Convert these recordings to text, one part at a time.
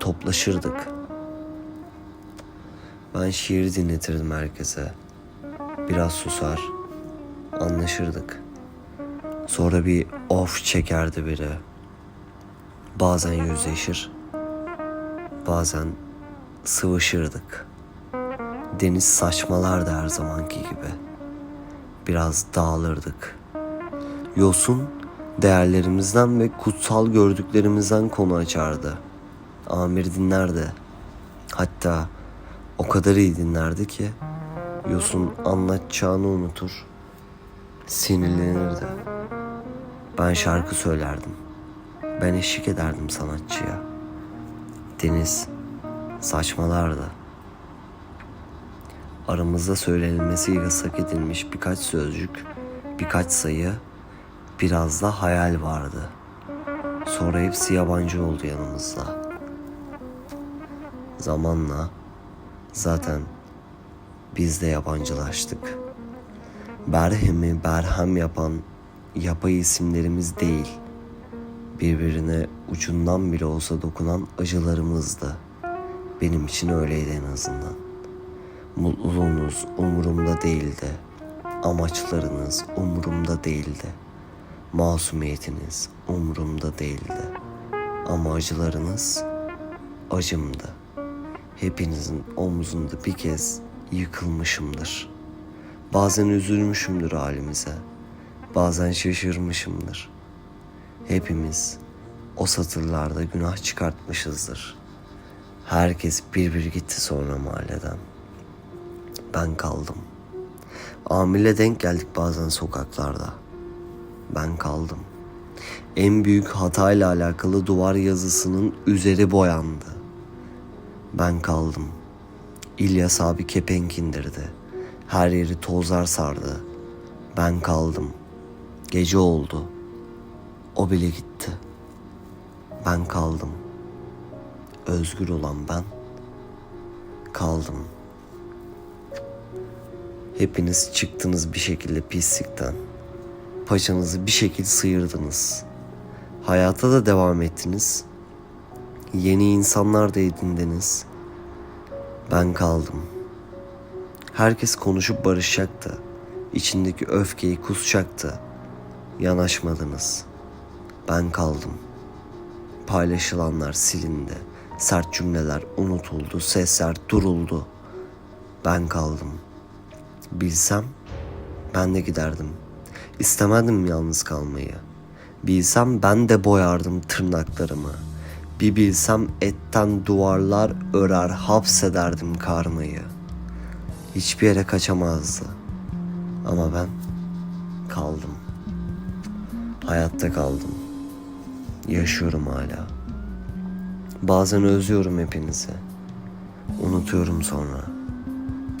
toplaşırdık. Ben şiir dinletirdim herkese. Biraz susar, anlaşırdık. Sonra bir of çekerdi biri. Bazen yüzleşir, bazen sıvışırdık. Deniz saçmalardı her zamanki gibi. Biraz dağılırdık. Yosun değerlerimizden ve kutsal gördüklerimizden konu açardı. Amir dinlerdi. Hatta o kadar iyi dinlerdi ki Yosun anlatacağını unutur. Sinirlenirdi. Ben şarkı söylerdim. Ben eşlik ederdim sanatçıya. Deniz saçmalardı. Aramızda söylenilmesi yasak edilmiş birkaç sözcük, birkaç sayı, biraz da hayal vardı. Sonra hepsi yabancı oldu yanımızda. Zamanla zaten biz de yabancılaştık. Berhem'i berhem yapan yapay isimlerimiz değil. Birbirine ucundan bile olsa dokunan acılarımızdı. Benim için öyleydi en azından. Mutluluğunuz umurumda değildi. Amaçlarınız umurumda değildi. Masumiyetiniz umurumda değildi. Ama acılarınız acımdı. Hepinizin omzunda bir kez yıkılmışımdır. Bazen üzülmüşümdür halimize. Bazen şaşırmışımdır. Hepimiz o satırlarda günah çıkartmışızdır. Herkes bir bir gitti sonra mahalleden. Ben kaldım. Amile denk geldik bazen sokaklarda. Ben kaldım. En büyük hatayla alakalı duvar yazısının üzeri boyandı. Ben kaldım. İlyas abi kepenk indirdi. Her yeri tozlar sardı. Ben kaldım. Gece oldu. O bile gitti. Ben kaldım. Özgür olan ben kaldım. Hepiniz çıktınız bir şekilde pislikten. Paçanızı bir şekilde sıyırdınız. Hayata da devam ettiniz. Yeni insanlar da edindiniz. Ben kaldım. Herkes konuşup barışacaktı. İçindeki öfkeyi kusacaktı. Yanaşmadınız. Ben kaldım. Paylaşılanlar silindi. Sert cümleler unutuldu. Sesler duruldu. Ben kaldım. Bilsem ben de giderdim. İstemedim yalnız kalmayı. Bilsem ben de boyardım tırnaklarımı. Bir bilsem etten duvarlar örer hapsederdim karmayı. Hiçbir yere kaçamazdı. Ama ben kaldım. Hayatta kaldım. Yaşıyorum hala. Bazen özlüyorum hepinizi. Unutuyorum sonra.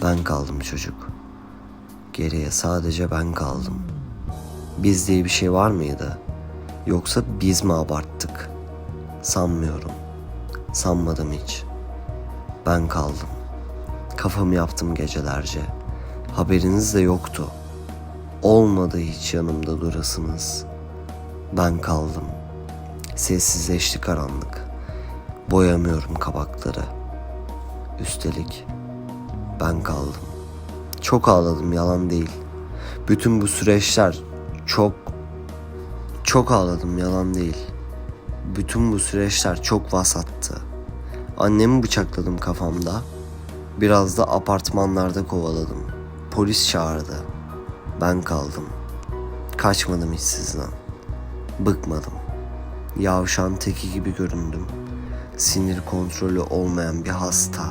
Ben kaldım çocuk. Geriye sadece ben kaldım. Biz diye bir şey var mıydı? Yoksa biz mi abarttık? Sanmıyorum. Sanmadım hiç. Ben kaldım. Kafamı yaptım gecelerce. Haberiniz de yoktu. Olmadı hiç yanımda durasınız. Ben kaldım. Sessizleşti karanlık. Boyamıyorum kabakları. Üstelik ben kaldım. Çok ağladım yalan değil. Bütün bu süreçler çok çok ağladım yalan değil. Bütün bu süreçler çok vasattı. Annemi bıçakladım kafamda. Biraz da apartmanlarda kovaladım. Polis çağırdı. Ben kaldım. Kaçmadım hiç. Bıkmadım. Yavşan teki gibi göründüm. Sinir kontrolü olmayan bir hasta.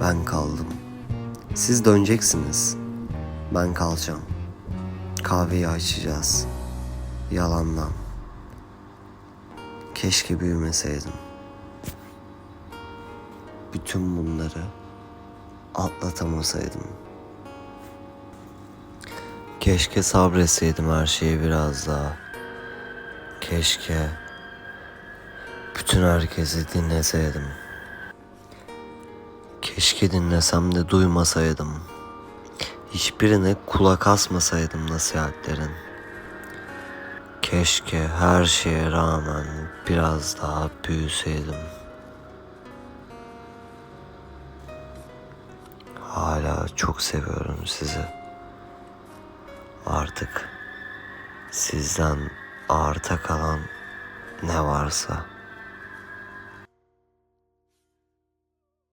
Ben kaldım. Siz döneceksiniz. Ben kalacağım. Kahveyi açacağız. Yalandan. Keşke büyümeseydim. Bütün bunları atlatamasaydım. Keşke sabretseydim her şeye biraz daha. Keşke bütün herkesi dinleseydim. Keşke dinlesem de duymasaydım hiçbirine kulak asmasaydım nasihatlerin. Keşke her şeye rağmen biraz daha büyüseydim. Hala çok seviyorum sizi. Artık sizden arta kalan ne varsa